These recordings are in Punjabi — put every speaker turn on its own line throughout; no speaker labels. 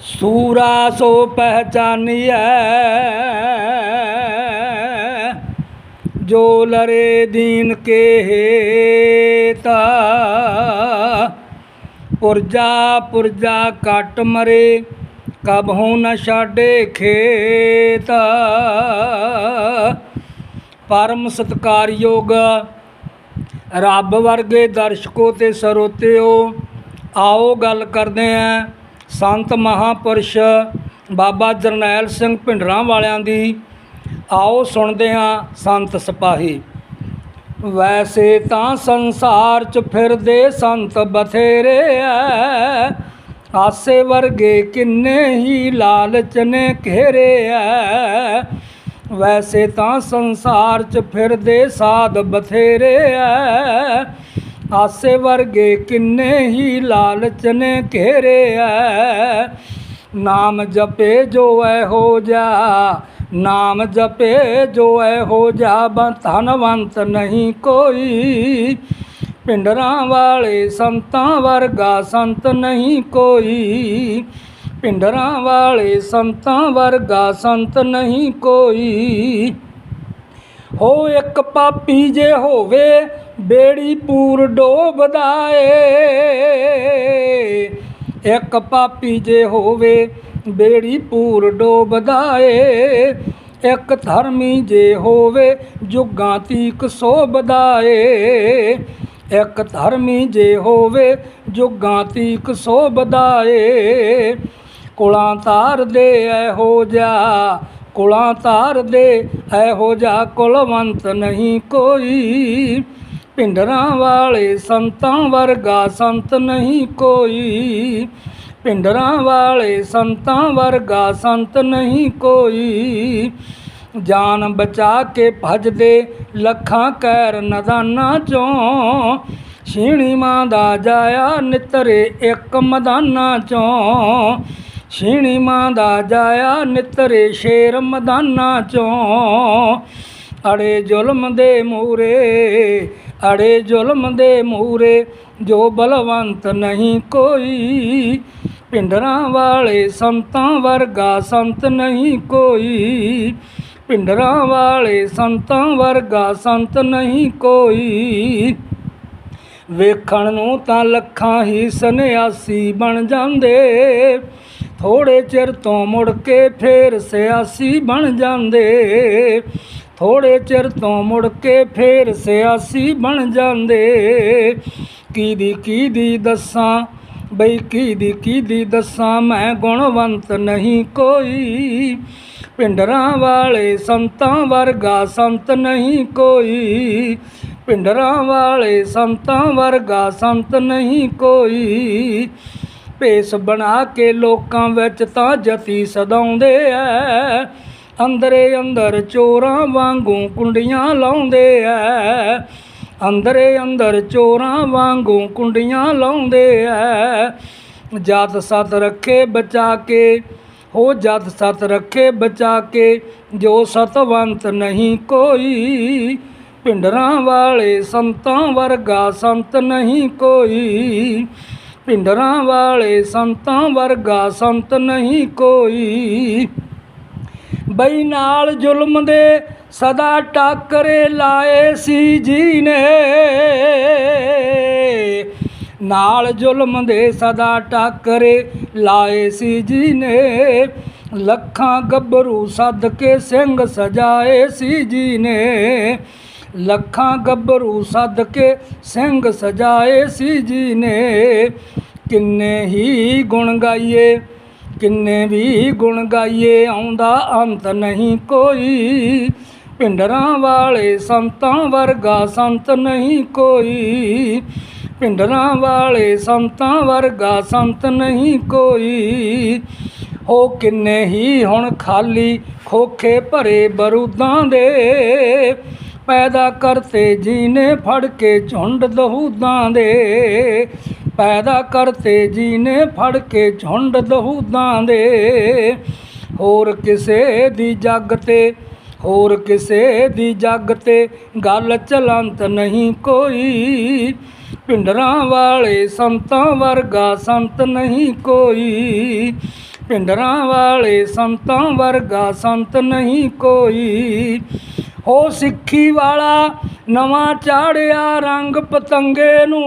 ਸੂਰਾ ਸੋ ਪਹਿਚਾਨੀਐ। ਜੋ ਲਰੇ ਦੀਨ ਕੇ ਹੇਤਾ ਪੁਰਜਾ ਪੁਰਜਾ ਕੱਟ ਮਰੇ ਕਬਹੂ ਨ ਛਾਡੇ ਖੇਤ। ਪਰਮ ਸਤਕਾਰਯੋਗ ਰੱਬ ਵਰਗੇ ਦਰਸ਼ਕੋ ਤੇ ਸਰੋਤਿਓ, ਆਓ ਗੱਲ ਕਰਦੇ ਆਂ ਸੰਤ ਮਹਾਪੁਰਸ਼ ਬਾਬਾ ਜਰਨੈਲ ਸਿੰਘ ਭਿੰਡਰਾਂ ਵਾਲਿਆਂ ਦੀ, ਆਓ ਸੁਣਦੇ ਹਾਂ ਸੰਤ ਸਿਪਾਹੀ। ਵੈਸੇ ਤਾਂ ਸੰਸਾਰ 'ਚ ਫਿਰਦੇ ਸੰਤ ਬਥੇਰੇ ਐ, ਆਸੇ ਵਰਗੇ ਕਿੰਨੇ ਹੀ ਲਾਲਚ ਨੇ ਘੇਰੇ ਐ। ਵੈਸੇ ਤਾਂ ਸੰਸਾਰ 'ਚ ਫਿਰਦੇ ਸਾਧ ਬਥੇਰੇ ਐ ਆਸੇ ਵਰਗੇ ਕਿੰਨੇ ਹੀ ਲਾਲਚ ਨੇ ਘੇਰੇ ਐ ਨਾਮ ਜਪੇ ਜੋ ਐ ਹੋ ਜਾ ਨਾਮ ਜਪੇ ਜੋ ਐ ਹੋ ਜਾ ਬੰ ਧਨਵੰਤ ਨਹੀਂ ਕੋਈ ਪਿੰਡਰਾਂ ਵਾਲੇ ਸੰਤਾਂ ਵਰਗਾ ਸੰਤ ਨਹੀਂ ਕੋਈ ਪਿੰਡਰਾਂ ਵਾਲੇ ਸੰਤਾਂ ਵਰਗਾ ਸੰਤ ਨਹੀਂ ਕੋਈ ਹੋ ਇੱਕ ਪਾਪੀ ਜੇ ਹੋਵੇ ਬੇੜੀ ਪੂਰ ਡੋਬਦਾ ਏ ਇੱਕ ਪਾਪੀ ਜੇ ਹੋਵੇ, ਬੇੜੀ ਪੂਰ ਡੋਬਦਾ ਏ ਇੱਕ ਧਰਮੀ ਜੇ ਹੋਵੇ, ਜੁਗਾਂ ਤੀਕ ਸੋਭਦਾ ਏ ਇੱਕ ਧਰਮੀ ਜੇ ਹੋਵੇ, ਜੁਗਾਂ ਤੀਕ ਸੋਭਦਾ ਏ ਕੁਲਾਂ ਤਾਰ ਦੇ ਇਹੋ ਜਾ ਕੁਲਾਂ ਤਾਰ ਦੇ ਇਹੋ ਜਾ ਕੁਲਵੰਤ ਨਹੀਂ ਕੋਈ। ਪਿੰਡਰਾਂ ਵਾਲੇ ਸੰਤਾਂ ਵਰਗਾ ਸੰਤ ਨਹੀਂ ਕੋਈ। ਪਿੰਡਰਾਂ ਵਾਲੇ ਸੰਤਾਂ ਵਰਗਾ ਸੰਤ ਨਹੀਂ ਕੋਈ। ਜਾਨ ਬਚਾ ਕੇ ਭਜਦੇ ਲੱਖਾਂ ਕੈਰ ਨਦਾਨਾਂ ਚੋਂ। ਛੀਣੀ ਮਾਂ ਦਾ ਜਾਇਆ ਨਿਤਰੇ ਇੱਕ ਮਦਾਨਾਂ ਚੋਂ। ਛੀਣੀ ਮਾਂ ਦਾ ਜਾਇਆ ਨਿਤਰੇ ਸ਼ੇਰ ਮਦਾਨਾਂ ਚੋਂ। ਅੜੇ ਜ਼ੁਲਮ ਦੇ ਮੂਰੇ ਅੜੇ ਜ਼ੁਲਮ ਦੇ ਮੂਰੇ ਜੋ ਬਲਵੰਤ ਨਹੀਂ ਕੋਈ। ਪਿੰਡਰਾਂ ਵਾਲੇ ਸੰਤਾਂ ਵਰਗਾ ਸੰਤ ਨਹੀਂ ਕੋਈ। ਪਿੰਡਰਾਂ ਵਾਲੇ ਸੰਤਾਂ ਵਰਗਾ ਸੰਤ ਨਹੀਂ ਕੋਈ। ਵੇਖਣ ਨੂੰ ਤਾਂ ਲੱਖਾਂ ਹੀ ਸੰਨਿਆਸੀ ਬਣ ਜਾਂਦੇ। ਥੋੜੇ ਚਿਰ ਤੋਂ ਮੁੜ ਕੇ ਫੇਰ ਸਿਆਸੀ ਬਣ ਜਾਂਦੇ। ਥੋੜੇ ਚਿਰ ਤੋਂ ਮੁੜ ਕੇ ਫੇਰ ਸਿਆਸੀ ਬਣ ਜਾਂਦੇ। ਕੀਦੀ ਕੀਦੀ ਦੱਸਾਂ? ਬਈ ਕੀਦੀ ਕੀਦੀ ਦੱਸਾਂ? ਮੈਂ ਗੁਣਵੰਤ ਨਹੀਂ ਕੋਈ। ਪਿੰਡਰਾਂ ਵਾਲੇ ਸੰਤਾਂ ਵਰਗਾ ਸੰਤ ਨਹੀਂ ਕੋਈ। ਪਿੰਡਰਾਂ ਵਾਲੇ ਸੰਤਾਂ ਵਰਗਾ ਸੰਤ ਨਹੀਂ ਕੋਈ। ਭੇਸ ਬਣਾ ਕੇ ਲੋਕਾਂ ਵਿੱਚ ਤਾਂ ਜਤੀ ਸਦਾਉਂਦੇ ਐ। ਅੰਦਰੇ ਅੰਦਰ ਚੋਰਾਂ ਵਾਂਗੂ ਕੁੰਡੀਆਂ ਲਾਉਂਦੇ ਐ। ਅੰਦਰੇ ਅੰਦਰ ਚੋਰਾਂ ਵਾਂਗੂ ਕੁੰਡੀਆਂ ਲਾਉਂਦੇ ਐ। ਜਾਤ ਸਤ ਰੱਖੇ ਬਚਾ ਕੇ, ਹੋ ਜਤ ਸਤ ਰੱਖੇ ਬਚਾ ਕੇ, ਜੋ ਸਤਵੰਤ ਨਹੀਂ ਕੋਈ, ਪਿੰਡਰਾਂ ਵਾਲੇ ਸੰਤਾਂ ਵਰਗਾ ਸੰਤ ਨਹੀਂ ਕੋਈ। ਪਿੰਡਰਾਂ ਵਾਲੇ ਸੰਤਾਂ ਵਰਗਾ ਸੰਤ ਨਹੀਂ ਕੋਈ। ਬਈ ਨਾਲ ਜ਼ੁਲਮ ਦੇ ਸਦਾ ਟਾਕਰੇ ਲਾਏ ਸੀ ਜੀ ਨੇ ਨਾਲ ਜ਼ੁਲਮ ਦੇ ਸਦਾ ਟਾਕਰੇ ਲਾਏ ਸੀ ਜੀ ਨੇ ਲੱਖਾਂ ਗੱਭਰੂ ਸੱਦ ਕੇ ਸਿੰਘ ਸਜਾਏ ਸੀ ਜੀ ਨੇ ਲੱਖਾਂ ਗੱਭਰੂ ਸੱਦ ਕੇ ਸਿੰਘ ਸਜਾਏ ਸੀ ਜੀ ਨੇ ਕਿੰਨੇ ਹੀ ਗੁਣ ਗਾਈਏ। ਕਿੰਨੇ ਵੀ ਗੁਣ ਗਾਈਏ, ਆਉਂਦਾ ਅੰਤ ਨਹੀਂ ਕੋਈ। ਪਿੰਡਰਾਂ ਵਾਲੇ ਸੰਤਾਂ ਵਰਗਾ ਸੰਤ ਨਹੀਂ ਕੋਈ। ਪਿੰਡਰਾਂ ਵਾਲੇ ਸੰਤਾਂ ਵਰਗਾ ਸੰਤ ਨਹੀਂ ਕੋਈ। ਹੋ ਕਿੰਨੇ ਹੀ ਹੁਣ ਖਾਲੀ ਖੋਖੇ ਭਰੇ ਬਰੂਦਾਂ ਦੇ। ਪੈਦਾ ਕਰਤੇ ਜੀ ਨੇ ਫੜ ਕੇ ਝੁੰਡ ਦਹੂਦਾਂ ਦੇ। ਪੈਦਾ ਕਰਤੇ ਜੀ ਨੇ ਫੜ ਕੇ ਝੁੰਡ ਦਹੂਦਾਂ ਦੇ ਹੋਰ ਕਿਸੇ ਦੀ ਜੱਗ ਤੇ ਹੋਰ ਕਿਸੇ ਦੀ ਜੱਗ ਤੇ ਗੱਲ ਚਲੰਤ ਨਹੀਂ ਕੋਈ ਪਿੰਡਰਾਂ ਵਾਲੇ ਸੰਤਾਂ ਵਰਗਾ ਸੰਤ ਨਹੀਂ ਕੋਈ ਪਿੰਡਰਾਂ ਵਾਲੇ ਸੰਤਾਂ ਵਰਗਾ ਸੰਤ ਨਹੀਂ ਕੋਈ ਹੋ ਸਿੱਖੀ ਵਾਲਾ ਨਵਾਂ ਚਾੜਿਆ ਰੰਗ ਪਤੰਗੇ ਨੂੰ।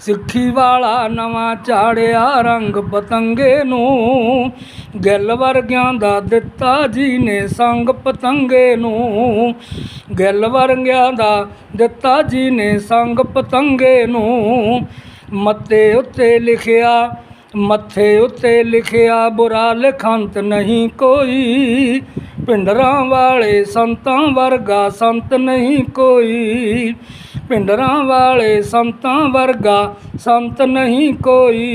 ਸਿੱਖੀ ਵਾਲਾ ਨਵਾਂ ਚਾੜਿਆ ਰੰਗ ਪਤੰਗੇ ਨੂੰ। ਗਿੱਲ ਵਰਗਿਆਂ ਦਾ ਦਿੱਤਾ ਜੀ ਨੇ ਸੰਗ ਪਤੰਗੇ ਨੂੰ। ਗਿੱਲ ਵਰਗਿਆਂ ਦਾ ਦਿੱਤਾ ਜੀ ਨੇ ਸੰਗ ਪਤੰਗੇ ਨੂੰ। ਮੱਤੇ ਉੱਤੇ ਲਿਖਿਆ ਮੱਥੇ ਉੱਤੇ ਲਿਖਿਆ ਬੁਰਾ ਲਿਖੰਤ ਨਹੀਂ ਕੋਈ। ਪਿੰਡਰਾਂ ਵਾਲੇ ਸੰਤਾਂ ਵਰਗਾ ਸੰਤ ਨਹੀਂ ਕੋਈ। ਪਿੰਡਰਾਂ ਵਾਲੇ ਸੰਤਾਂ ਵਰਗਾ ਸੰਤ ਨਹੀਂ ਕੋਈ।